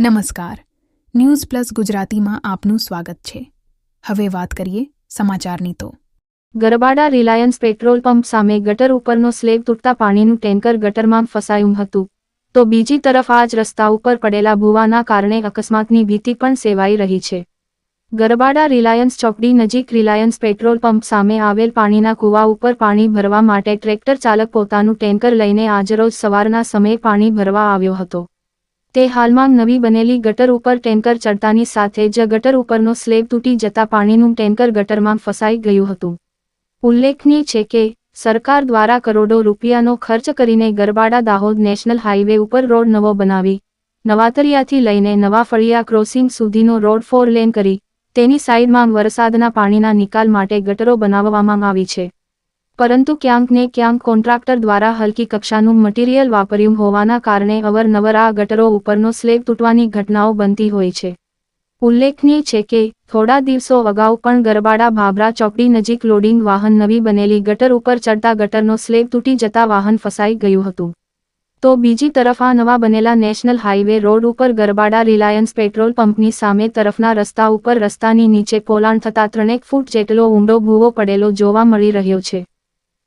નમસ્કાર. News plus ગુજરાતીમાં આપનું સ્વાગત છે. હવે વાત કરીએ સમાચારની તો. ગરબાડા રિલાયન્સ પેટ્રોલ પંપ સામે ગટર ઉપરનો સ્લેબ તૂટતા પાણીનું ટેન્કર ગટરમાં ફસાયું હતું. તો બીજી તરફ આજ રસ્તા ઉપર પડેલા ભૂવાના કારણે અકસ્માતની ભીતિ પણ સેવાઈ રહી છે. ગરબાડા રિલાયન્સ ચોકડી નજીક રિલાયન્સ પેટ્રોલ પંપ સામે આવેલ પાણીના કૂવા ઉપર પાણી ભરવા માટે ટ્રેક્ટર ચાલક પોતાનું ટેન્કર લઈને આજરોજ સવારના સમયે પાણી ભરવા આવ્યો હતો. તે હાલમાં નવી બનેલી ગટર ઉપર ટેન્કર ચડતાની સાથે જ ગટર ઉપરનો સ્લેબ તૂટી જતા પાણીનું ટેન્કર ગટરમાં ફસાઈ ગયું હતું. ઉલ્લેખનીય છે કે, સરકાર દ્વારા કરોડો રૂપિયાનો ખર્ચ કરીને ગરબાડા દાહોદ નેશનલ હાઈવે ઉપર રોડ નવો બનાવી, નવાતરિયાથી લઈને નવા ફળિયા ક્રોસિંગ સુધીનો રોડ ફોર લેન કરી, તેની સાઈડમાં વરસાદના પાણીના નિકાલ માટે ગટરો બનાવવામાં આવી છે. પરંતુ ક્યાંક ને ક્યાંક કોન્ટ્રાક્ટર દ્વારા હલકી કક્ષાનું મટીરિયલ વાપર્યું હોવાના કારણે અવરનવર આ ગટરો ઉપરનો સ્લેબ તૂટવાની ઘટનાઓ બનતી હોય છે. ઉલ્લેખનીય છે કે, થોડા દિવસો અગાઉ પણ ગરબાડા ભાભરા ચોકડી નજીક લોડિંગ વાહન નવી બનેલી ગટર ઉપર ચડતા ગટરનો સ્લેબ તૂટી જતા વાહન ફસાઈ ગયું હતું. તો બીજી તરફ આ નવા બનેલા નેશનલ હાઈવે રોડ ઉપર ગરબાડા રિલાયન્સ પેટ્રોલ પંપની સામે તરફના રસ્તા ઉપર રસ્તાની નીચે પોલાણ થતા ત્રણેક ફૂટ જેટલો ઊંડો ભૂવો પડેલો જોવા મળી રહ્યો છે.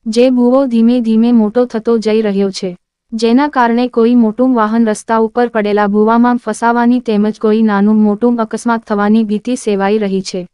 જે ભૂવો ધીમે ધીમે મોટો થતો જઈ રહ્યો છે. જેના કારણે કોઈ મોટું વાહન રસ્તા ઉપર પડેલા ભૂવામાં ફસાવાની તેમજ કોઈ નાનું મોટું અકસ્માત થવાની ભીતિ સેવાઈ રહી છે.